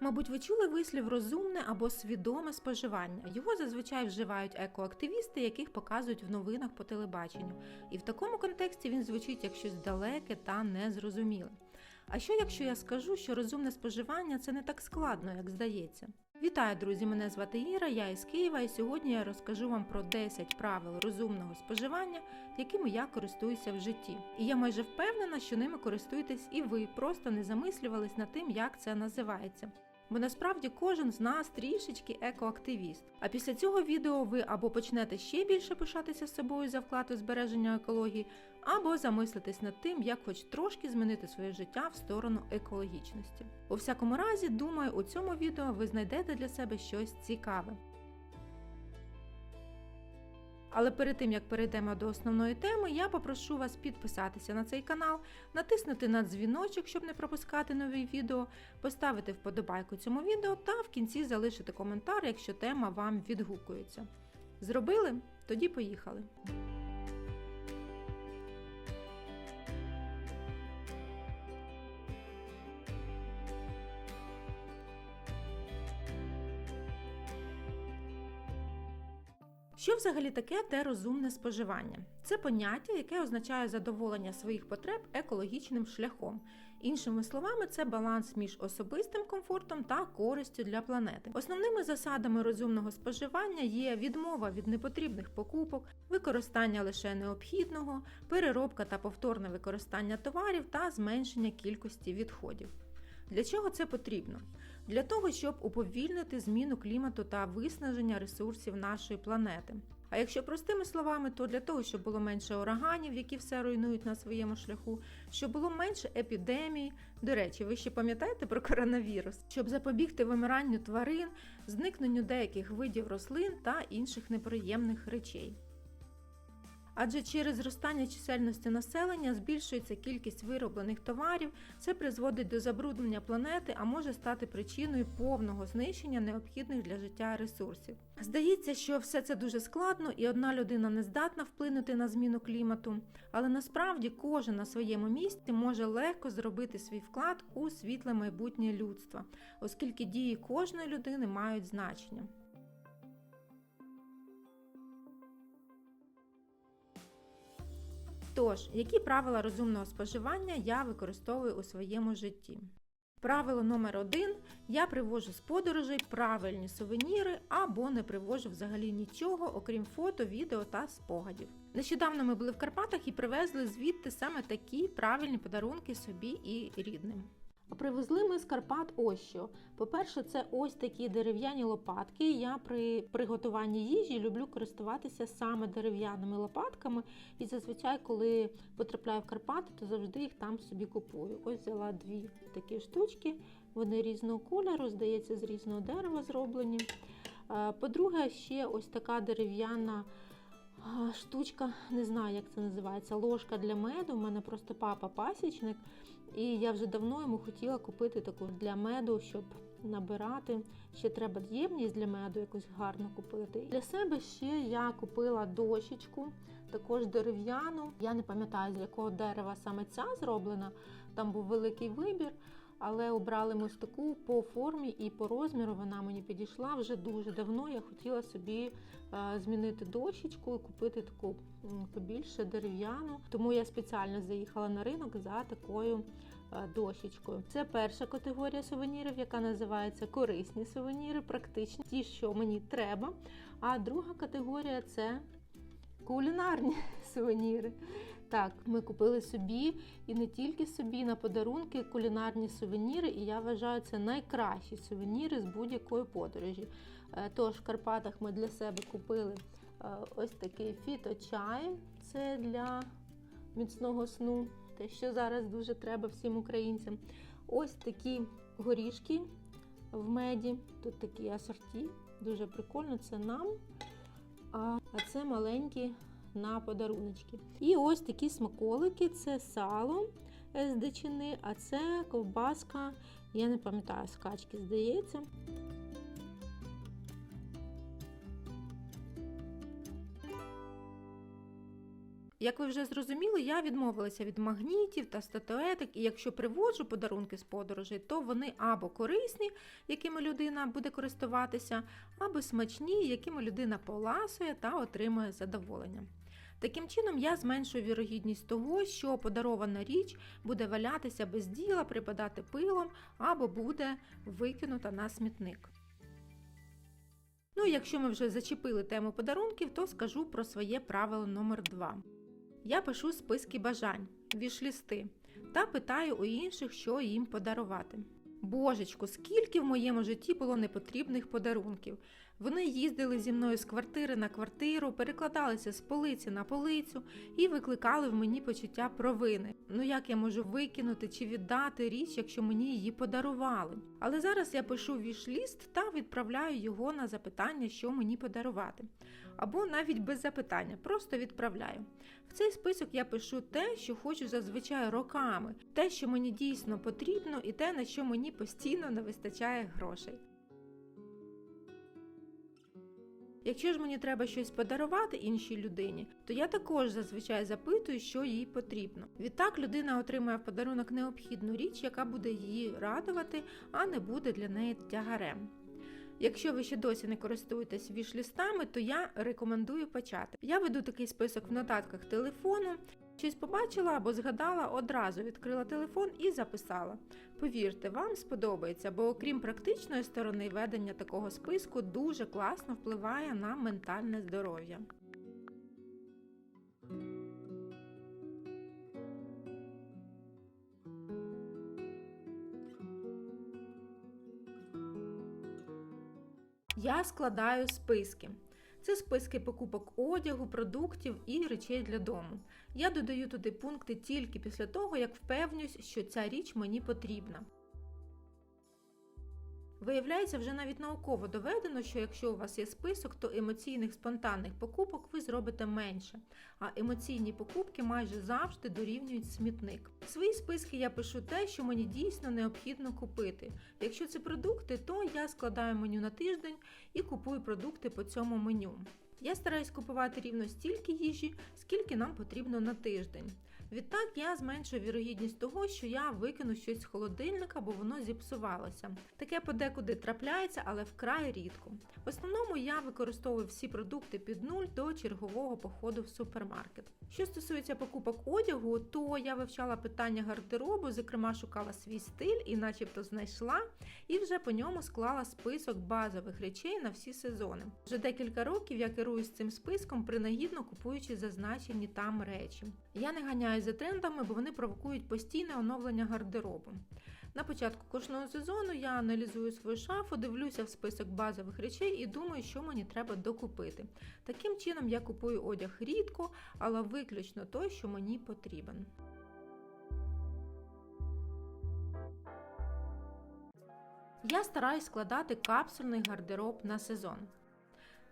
Мабуть, ви чули вислів розумне або свідоме споживання. Його зазвичай вживають екоактивісти, яких показують в новинах по телебаченню. І в такому контексті він звучить як щось далеке та незрозуміле. А що якщо я скажу, що розумне споживання це не так складно, як здається? Вітаю, друзі! Мене звати Іра, я із Києва, і сьогодні я розкажу вам про 10 правил розумного споживання, якими я користуюся в житті. І я майже впевнена, що ними користуєтесь і ви, просто не замислювались над тим, як це називається. Бо насправді кожен з нас трішечки екоактивіст. А після цього відео ви або почнете ще більше пишатися собою за вклад у збереження екології, або замислитесь над тим, як хоч трошки змінити своє життя в сторону екологічності. У всякому разі, думаю, у цьому відео ви знайдете для себе щось цікаве. Але перед тим як перейдемо до основної теми, я попрошу вас підписатися на цей канал, натиснути на дзвіночок, щоб не пропускати нові відео, поставити вподобайку цьому відео та в кінці залишити коментар, якщо тема вам відгукується. Зробили? Тоді поїхали. Що взагалі таке те розумне споживання? Це поняття, яке означає задоволення своїх потреб екологічним шляхом. Іншими словами, це баланс між особистим комфортом та користю для планети. Основними засадами розумного споживання є відмова від непотрібних покупок, використання лише необхідного, переробка та повторне використання товарів та зменшення кількості відходів. Для чого це потрібно? Для того, щоб уповільнити зміну клімату та виснаження ресурсів нашої планети. А якщо простими словами, то для того, щоб було менше ураганів, які все руйнують на своєму шляху, щоб було менше епідемій. До речі, ви ще пам'ятаєте про коронавірус, щоб запобігти вимиранню тварин, зникненню деяких видів рослин та інших неприємних речей. Адже через зростання чисельності населення збільшується кількість вироблених товарів, це призводить до забруднення планети, а може стати причиною повного знищення необхідних для життя ресурсів. Здається, що все це дуже складно, і одна людина не здатна вплинути на зміну клімату, але насправді кожен на своєму місці може легко зробити свій вклад у світле майбутнє людства, оскільки дії кожної людини мають значення. Тож, які правила розумного споживання я використовую у своєму житті? Правило номер один: я привожу з подорожей правильні сувеніри або не привожу взагалі нічого, окрім фото, відео та спогадів. Нещодавно ми були в Карпатах і привезли звідти саме такі правильні подарунки собі і рідним. Привезли ми з Карпат ось що. По-перше, це ось такі дерев'яні лопатки. Я при приготуванні їжі люблю користуватися саме дерев'яними лопатками. І зазвичай, коли потрапляю в Карпати, то завжди їх там собі купую. Ось взяла дві такі штучки, вони різного кольору, здається, з різного дерева зроблені. По-друге, ще ось така дерев'яна. Штучка, не знаю, як це називається, ложка для меду. У мене просто папа пасічник, і я вже давно йому хотіла купити таку для меду, щоб набирати. Ще треба ємність для меду якусь гарно купити. Для себе ще я купила дощечку, також дерев'яну. Я не пам'ятаю, з якого дерева саме ця зроблена. Там був великий вибір. Але обрали ми таку по формі і по розміру вона мені підійшла вже дуже давно. Я хотіла собі е, змінити дощечку і купити таку побільше дерев'яну. Тому я спеціально заїхала на ринок за такою е, дощечкою. Це перша категорія сувенірів, яка називається корисні сувеніри, практичні ті, що мені треба. А друга категорія це кулінарні сувеніри. Так, ми купили собі і не тільки собі на подарунки кулінарні сувеніри, і я вважаю, це найкращі сувеніри з будь-якої подорожі. Е, тож в Карпатах ми для себе купили е, ось такий фіточай, це для міцного сну, те, що зараз дуже треба всім українцям. Ось такі горішки в меді. Тут такі асорті, дуже прикольно, це нам. А це маленькі на подаруночки. І ось такі смаколики це сало з дичини, а це ковбаска, я не пам'ятаю, скачки, здається. Як ви вже зрозуміли, я відмовилася від магнітів та статуеток, і якщо приводжу подарунки з подорожей, то вони або корисні, якими людина буде користуватися, або смачні, якими людина поласує та отримує задоволення. Таким чином, я зменшую вірогідність того, що подарована річ буде валятися без діла, припадати пилом або буде викинута на смітник. Ну, якщо ми вже зачепили тему подарунків, то скажу про своє правило номер 2 Я пишу списки бажань, вішлісти та питаю у інших, що їм подарувати. Божечку, скільки в моєму житті було непотрібних подарунків. Вони їздили зі мною з квартири на квартиру, перекладалися з полиці на полицю і викликали в мені почуття провини. Ну як я можу викинути чи віддати річ, якщо мені її подарували? Але зараз я пишу вішліст та відправляю його на запитання, що мені подарувати. Або навіть без запитання, просто відправляю. В цей список я пишу те, що хочу зазвичай роками, те, що мені дійсно потрібно, і те, на що мені постійно не вистачає грошей. Якщо ж мені треба щось подарувати іншій людині, то я також зазвичай запитую, що їй потрібно. Відтак людина отримає в подарунок необхідну річ, яка буде її радувати, а не буде для неї тягарем. Якщо ви ще досі не користуєтесь вішлістами, то я рекомендую почати. Я веду такий список в нотатках телефону. Щось побачила або згадала, одразу відкрила телефон і записала. Повірте, вам сподобається, бо окрім практичної сторони ведення такого списку дуже класно впливає на ментальне здоров'я. Я складаю списки. Це списки покупок одягу, продуктів і речей для дому. Я додаю туди пункти тільки після того, як впевнюсь, що ця річ мені потрібна. Виявляється, вже навіть науково доведено, що якщо у вас є список, то емоційних спонтанних покупок ви зробите менше, а емоційні покупки майже завжди дорівнюють смітник. В свої списки я пишу те, що мені дійсно необхідно купити. Якщо це продукти, то я складаю меню на тиждень і купую продукти по цьому меню. Я стараюсь купувати рівно стільки їжі, скільки нам потрібно на тиждень. Відтак я зменшую вірогідність того, що я викину щось з холодильника, бо воно зіпсувалося. Таке подекуди трапляється, але вкрай рідко. В основному я використовую всі продукти під нуль до чергового походу в супермаркет. Що стосується покупок одягу, то я вивчала питання гардеробу, зокрема шукала свій стиль і, начебто, знайшла, і вже по ньому склала список базових речей на всі сезони. Вже декілька років я керуюсь цим списком, принагідно купуючи зазначені там речі. Я не ганяю за трендами, бо вони провокують постійне оновлення гардеробу. На початку кожного сезону я аналізую свою шафу, дивлюся в список базових речей і думаю, що мені треба докупити. Таким чином я купую одяг рідко, але виключно той, що мені потрібен. Я стараюсь складати капсульний гардероб на сезон.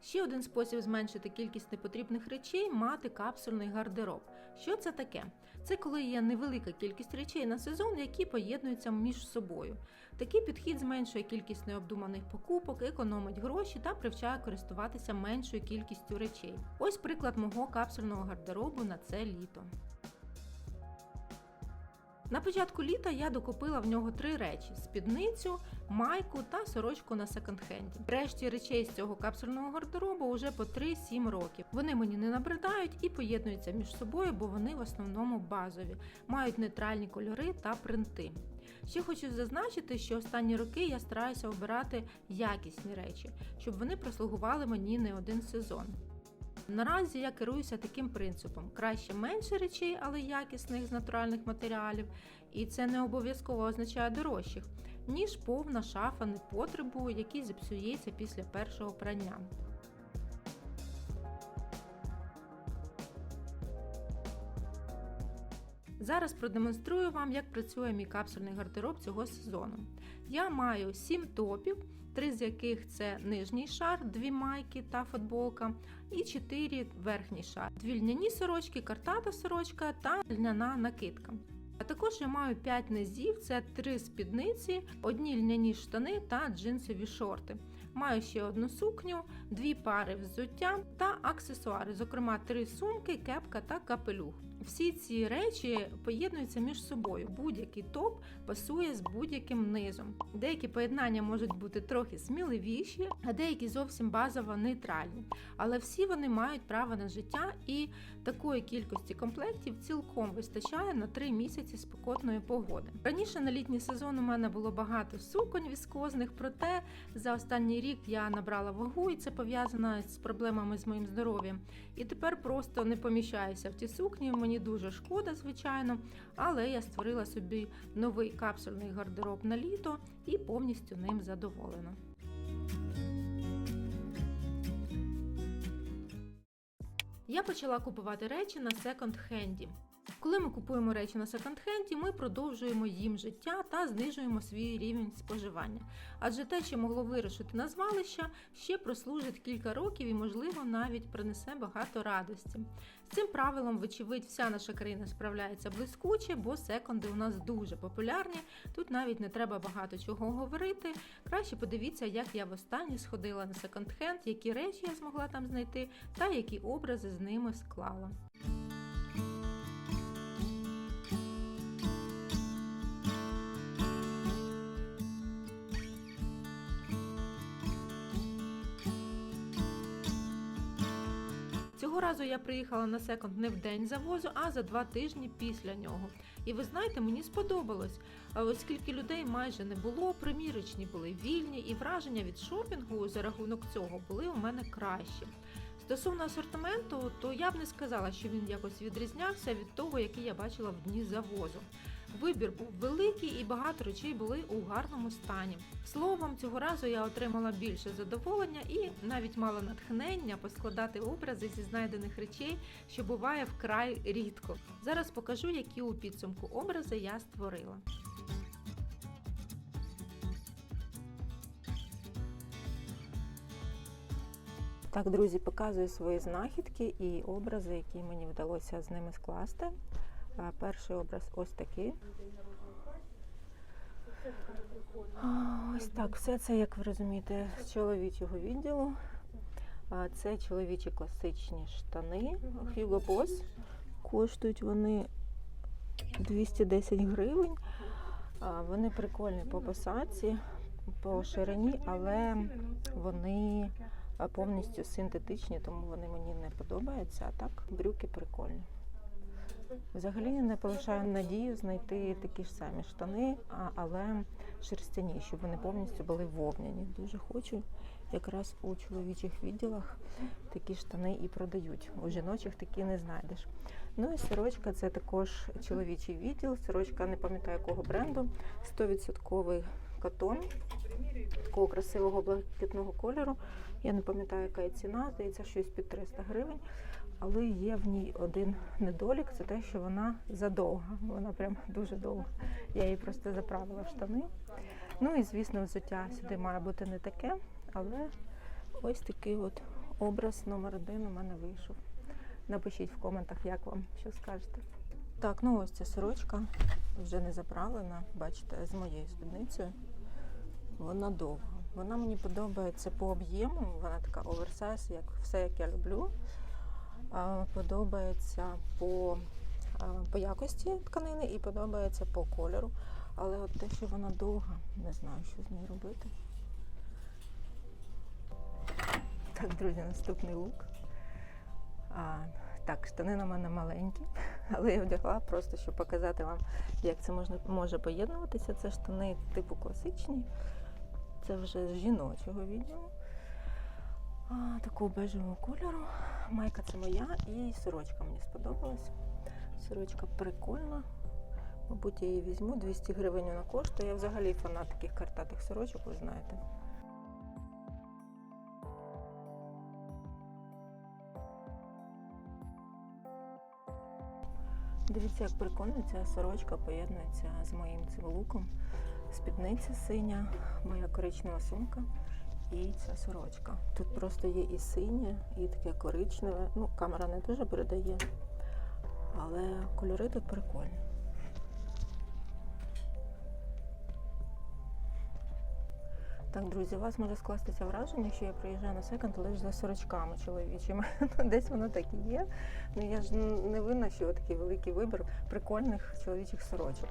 Ще один спосіб зменшити кількість непотрібних речей мати капсульний гардероб. Що це таке? Це коли є невелика кількість речей на сезон, які поєднуються між собою. Такий підхід зменшує кількість необдуманих покупок, економить гроші та привчає користуватися меншою кількістю речей. Ось приклад мого капсульного гардеробу на це літо. На початку літа я докупила в нього три речі: спідницю, майку та сорочку на секонд-хенді. Решті речей з цього капсульного гардеробу вже по 3-7 років. Вони мені не набридають і поєднуються між собою, бо вони в основному базові, мають нейтральні кольори та принти. Ще хочу зазначити, що останні роки я стараюся обирати якісні речі, щоб вони прослугували мені не один сезон. Наразі я керуюся таким принципом: краще менше речей, але якісних з натуральних матеріалів, і це не обов'язково означає дорожчих, ніж повна шафа непотребу, який зіпсується після першого прання. Зараз продемонструю вам, як працює мій капсульний гардероб цього сезону. Я маю 7 топів, три з яких це нижній шар, дві майки та футболка, і 4 верхній шар, дві льняні сорочки, картата сорочка та льняна накидка. А також я маю 5 низів, це 3 спідниці, одні льняні штани та джинсові шорти. Маю ще одну сукню, дві пари взуття та аксесуари, зокрема три сумки, кепка та капелюх. Всі ці речі поєднуються між собою. Будь-який топ пасує з будь-яким низом. Деякі поєднання можуть бути трохи сміливіші, а деякі зовсім базово нейтральні. Але всі вони мають право на життя, і такої кількості комплектів цілком вистачає на 3 місяці спекотної погоди. Раніше на літній сезон у мене було багато суконь віскозних, проте за останній рік я набрала вагу, і це пов'язано з проблемами з моїм здоров'ям. І тепер просто не поміщаюся в ті сукні. Мені дуже шкода, звичайно, але я створила собі новий капсульний гардероб на літо і повністю ним задоволена. Я почала купувати речі на секонд-хенді. Коли ми купуємо речі на секонд-хенді, ми продовжуємо їм життя та знижуємо свій рівень споживання. Адже те, що могло вирушити на звалища, ще прослужить кілька років і, можливо, навіть принесе багато радості. З цим правилом, вочевидь, вся наша країна справляється блискуче, бо секонди у нас дуже популярні. Тут навіть не треба багато чого говорити. Краще подивіться, як я востаннє сходила на секонд-хенд, які речі я змогла там знайти, та які образи з ними склала. Разу я приїхала на секонд не в день завозу, а за два тижні після нього. І ви знаєте, мені сподобалось, оскільки людей майже не було, примірочні були вільні, і враження від шопінгу за рахунок цього були у мене кращі. Стосовно асортименту, то я б не сказала, що він якось відрізнявся від того, який я бачила в дні завозу. Вибір був великий і багато речей були у гарному стані. Словом, цього разу я отримала більше задоволення і навіть мала натхнення поскладати образи зі знайдених речей, що буває вкрай рідко. Зараз покажу, які у підсумку образи я створила. Так, друзі, показую свої знахідки і образи, які мені вдалося з ними скласти. Перший образ ось такий. Ось так, все це, як ви розумієте, з чоловічого відділу. Це чоловічі класичні штани Hugo Boss. Коштують вони 210 гривень. Вони прикольні по посадці, по ширині, але вони повністю синтетичні, тому вони мені не подобаються. А так, брюки прикольні. Взагалі не полишаю надію знайти такі ж самі штани, але шерстяні, щоб вони повністю були вовняні. Дуже хочу. Якраз у чоловічих відділах такі штани і продають. У жіночих такі не знайдеш. Ну і сорочка це також чоловічий відділ. Сорочка не пам'ятаю якого бренду. 100% катон такого красивого блакитного кольору. Я не пам'ятаю, яка є ціна, здається, щось під 300 гривень. Але є в ній один недолік, це те, що вона задовга. Вона прям дуже довга. Я її просто заправила в штани. Ну і звісно, взуття сюди має бути не таке, але ось такий от образ номер один у мене вийшов. Напишіть в коментах, як вам, що скажете. Так, ну ось ця сорочка вже не заправлена, бачите, з моєю спідницею. Вона довга. Вона мені подобається по об'єму, вона така оверсайз, як все, як я люблю. Подобається по, по якості тканини і подобається по кольору. Але от те, що вона довга, не знаю, що з нею робити. Так, друзі, наступний лук. А, так, штани на мене маленькі, але я вдягла просто, щоб показати вам, як це можна, може поєднуватися. Це штани типу класичні. Це вже з жіночого відділу. Такого бежевого кольору. Майка це моя і сорочка мені сподобалась. Сорочка прикольна. Мабуть, я її візьму. 200 гривень вона коштує. Я взагалі фанат таких картатих сорочок, ви знаєте. Дивіться, як прикольно ця сорочка поєднується з моїм цим луком. Спідниця синя, моя коричнева сумка і ця сорочка. Тут просто є і синє, і таке коричневе. Ну, камера не дуже передає, але кольори тут прикольні. Так, друзі, у вас може скластися враження, що я приїжджаю на секонд лише за сорочками чоловічими. Ну, десь воно так і є. Ну я ж не винна, що такий великий вибір прикольних чоловічих сорочок.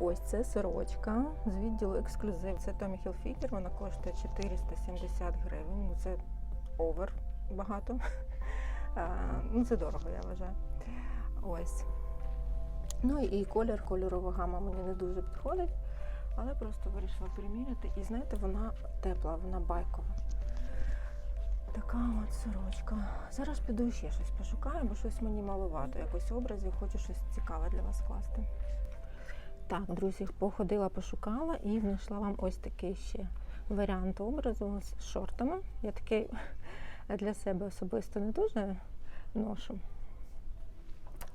Ось це сорочка з відділу ексклюзив. Це Tommy Hilfiger, вона коштує 470 гривень. Ну це овер багато. Ну це дорого, я вважаю. Ось. Ну і колір, кольорова гама мені не дуже підходить, але просто вирішила приміряти. І знаєте, вона тепла, вона байкова. Така от сорочка. Зараз піду ще щось пошукаю, бо щось мені маловато. Якось образів, хочу щось цікаве для вас скласти. Так, друзі, походила, пошукала і знайшла вам ось такий ще варіант образу з шортами. Я такий для себе особисто не дуже ношу.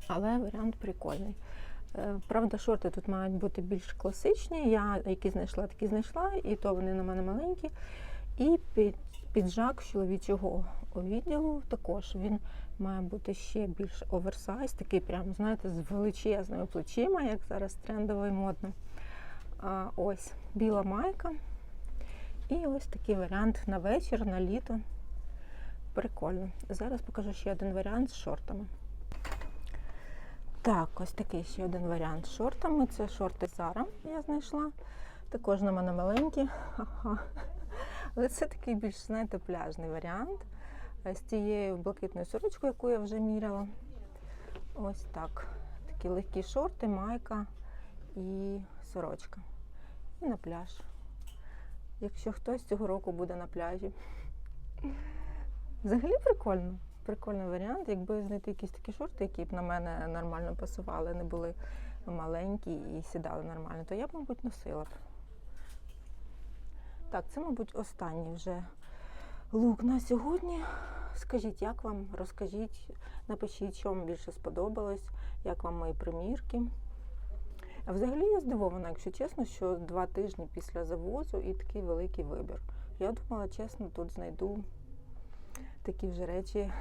Але варіант прикольний. Е, Правда, шорти тут мають бути більш класичні. Я які знайшла, такі знайшла, і то вони на мене маленькі. І під, піджак чоловічого відділу також він має бути ще більш оверсайз, такий прям, знаєте, з величезними плечима, як зараз трендово і модно. А, ось біла майка. І ось такий варіант на вечір, на літо. Прикольно. Зараз покажу ще один варіант з шортами. Так, ось такий ще один варіант з шортами. Це шорти Zara я знайшла. Також на мене маленькі. Але це такий більш, знаєте, пляжний варіант. З тією блакитною сорочкою, яку я вже міряла. Ось так. Такі легкі шорти, майка і сорочка. І на пляж. Якщо хтось цього року буде на пляжі. Взагалі прикольно. Прикольний варіант. Якби знайти якісь такі шорти, які б на мене нормально пасували, не були маленькі і сідали нормально, то я б, мабуть, носила б. Так, це, мабуть, останній вже лук на сьогодні. Скажіть, як вам? Розкажіть, напишіть, що вам більше сподобалось, як вам мої примірки. А взагалі я здивована, якщо чесно, що два тижні після завозу і такий великий вибір. Я думала, чесно, тут знайду такі вже речі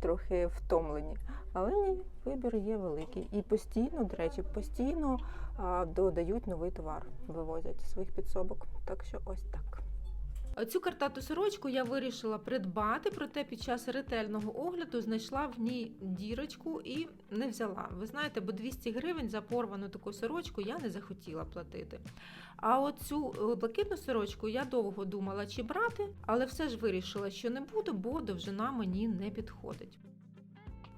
трохи втомлені. Але ні, вибір є великий. І постійно, до речі, постійно а, додають новий товар, вивозять своїх підсобок. Так що ось так. Цю картату сорочку я вирішила придбати, проте під час ретельного огляду знайшла в ній дірочку і не взяла. Ви знаєте, бо 200 гривень за порвану таку сорочку я не захотіла платити. А от цю е, блакитну сорочку я довго думала, чи брати, але все ж вирішила, що не буду, бо довжина мені не підходить.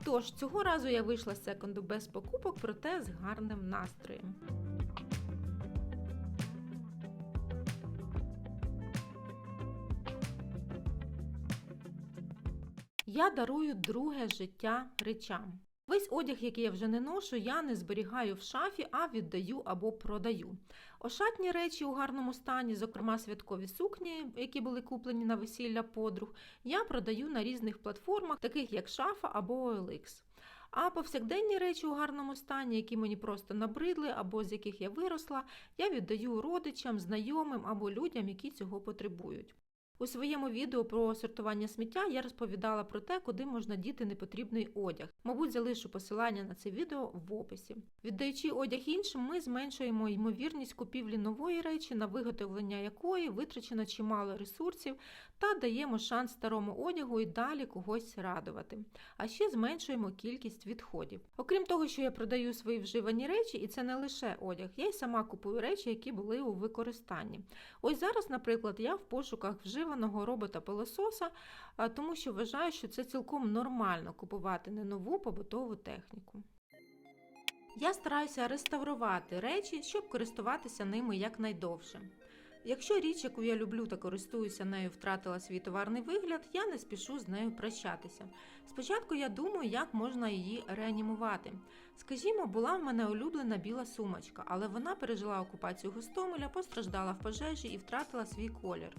Тож, цього разу я вийшла з секунду без покупок, проте з гарним настроєм. Я дарую друге життя речам. Весь одяг, який я вже не ношу, я не зберігаю в шафі, а віддаю або продаю. Ошатні речі у гарному стані, зокрема святкові сукні, які були куплені на весілля подруг, я продаю на різних платформах, таких як шафа або OLX. А повсякденні речі у гарному стані, які мені просто набридли або з яких я виросла, я віддаю родичам, знайомим або людям, які цього потребують. У своєму відео про сортування сміття я розповідала про те, куди можна діти непотрібний одяг. Мабуть, залишу посилання на це відео в описі. Віддаючи одяг іншим, ми зменшуємо ймовірність купівлі нової речі, на виготовлення якої витрачено чимало ресурсів, та даємо шанс старому одягу і далі когось радувати. А ще зменшуємо кількість відходів. Окрім того, що я продаю свої вживані речі, і це не лише одяг, я й сама купую речі, які були у використанні. Ось зараз, наприклад, я в пошуках вживаного робота-пилососа, тому що вважаю, що це цілком нормально купувати не нову побутову техніку. Я стараюся реставрувати речі, щоб користуватися ними якнайдовше. Якщо річ, яку я люблю та користуюся нею, втратила свій товарний вигляд, я не спішу з нею прощатися. Спочатку я думаю, як можна її реанімувати. Скажімо, була в мене улюблена біла сумочка, але вона пережила окупацію Гостомеля, постраждала в пожежі і втратила свій колір.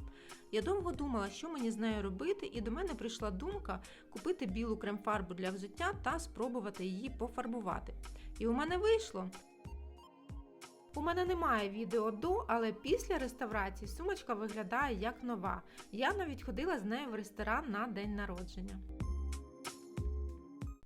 Я довго думала, що мені з нею робити, і до мене прийшла думка купити білу крем-фарбу для взуття та спробувати її пофарбувати. І у мене вийшло. У мене немає відео до, але після реставрації сумочка виглядає як нова. Я навіть ходила з нею в ресторан на день народження.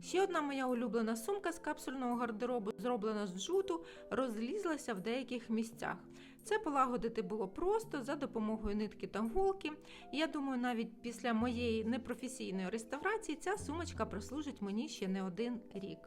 Ще одна моя улюблена сумка з капсульного гардеробу, зроблена з джуту, розлізлася в деяких місцях. Це полагодити було просто за допомогою нитки та голки. Я думаю, навіть після моєї непрофесійної реставрації ця сумочка прослужить мені ще не один рік.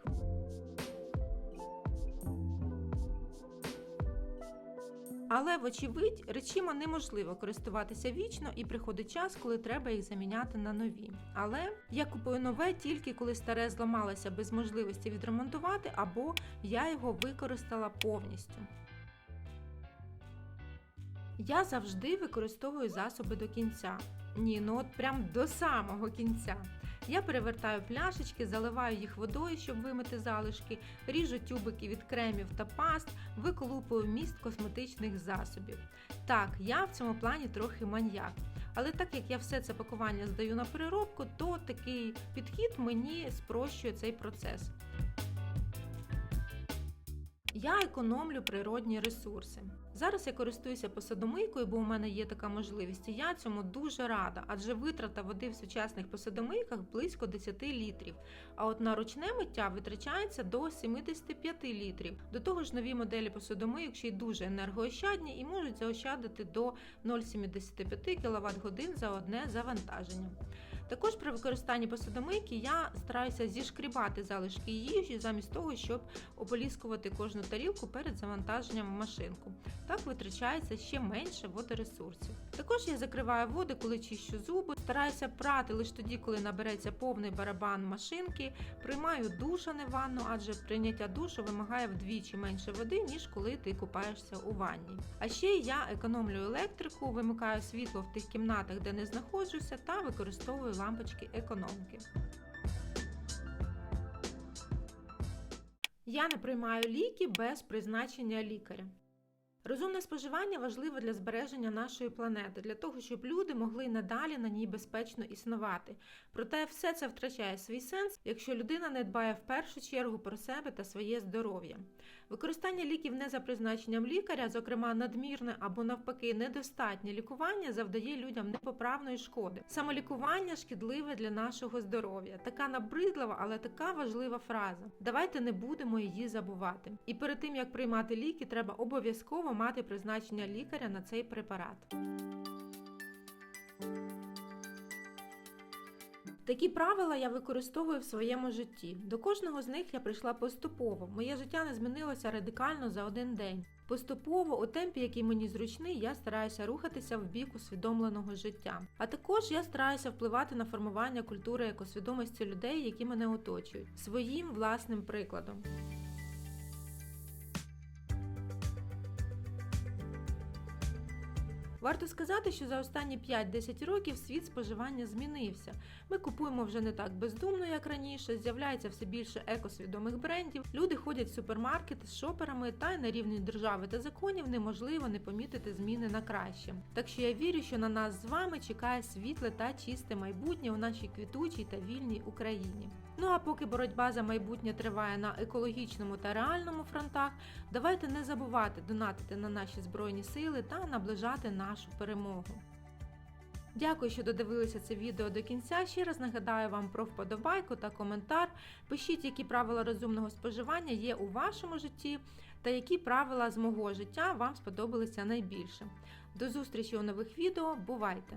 Але, вочевидь, речима неможливо користуватися вічно і приходить час, коли треба їх заміняти на нові. Але я купую нове тільки коли старе зламалося без можливості відремонтувати, або я його використала повністю. Я завжди використовую засоби до кінця. Ні, ну от прям до самого кінця. Я перевертаю пляшечки, заливаю їх водою, щоб вимити залишки, ріжу тюбики від кремів та паст, виколупую міст косметичних засобів. Так, я в цьому плані трохи маньяк. Але так як я все це пакування здаю на переробку, то такий підхід мені спрощує цей процес. Я економлю природні ресурси. Зараз я користуюся посудомийкою, бо у мене є така можливість. І я цьому дуже рада, адже витрата води в сучасних посудомийках близько 10 літрів. А от на ручне миття витрачається до 75 літрів. До того ж, нові моделі посудомийок ще й дуже енергоощадні і можуть заощадити до 0,75 кВт годин за одне завантаження. Також при використанні посудомийки я стараюся зішкрібати залишки їжі замість того, щоб ополіскувати кожну тарілку перед завантаженням в машинку. Так витрачається ще менше водоресурсів. Також я закриваю води, коли чищу зуби, стараюся прати лише тоді, коли набереться повний барабан машинки. Приймаю душ, а не ванну, адже прийняття душу вимагає вдвічі менше води, ніж коли ти купаєшся у ванні. А ще я економлюю електрику, вимикаю світло в тих кімнатах, де не знаходжуся, та використовую лампочки економки. Я не приймаю ліки без призначення лікаря. Розумне споживання важливе для збереження нашої планети, для того, щоб люди могли надалі на ній безпечно існувати. Проте все це втрачає свій сенс, якщо людина не дбає в першу чергу про себе та своє здоров'я. Використання ліків не за призначенням лікаря, зокрема надмірне або навпаки недостатнє лікування, завдає людям непоправної шкоди. Самолікування шкідливе для нашого здоров'я. Така набридлива, але така важлива фраза. Давайте не будемо її забувати. І перед тим як приймати ліки, треба обов'язково мати призначення лікаря на цей препарат. Такі правила я використовую в своєму житті. До кожного з них я прийшла поступово. Моє життя не змінилося радикально за один день. Поступово, у темпі, який мені зручний, я стараюся рухатися в бік усвідомленого життя. А також я стараюся впливати на формування культури екосвідомості людей, які мене оточують, своїм власним прикладом. Варто сказати, що за останні 5-10 років світ споживання змінився. Ми купуємо вже не так бездумно, як раніше, з'являється все більше екосвідомих брендів. Люди ходять в супермаркети з шоперами, та й на рівні держави та законів неможливо не помітити зміни на краще. Так що я вірю, що на нас з вами чекає світле та чисте майбутнє у нашій квітучій та вільній Україні. Ну а поки боротьба за майбутнє триває на екологічному та реальному фронтах, давайте не забувати донатити на наші збройні сили та наближати нашу перемогу. Дякую, що додивилися це відео до кінця. Ще раз нагадаю вам про вподобайку та коментар. Пишіть, які правила розумного споживання є у вашому житті, та які правила з мого життя вам сподобалися найбільше. До зустрічі у нових відео. Бувайте!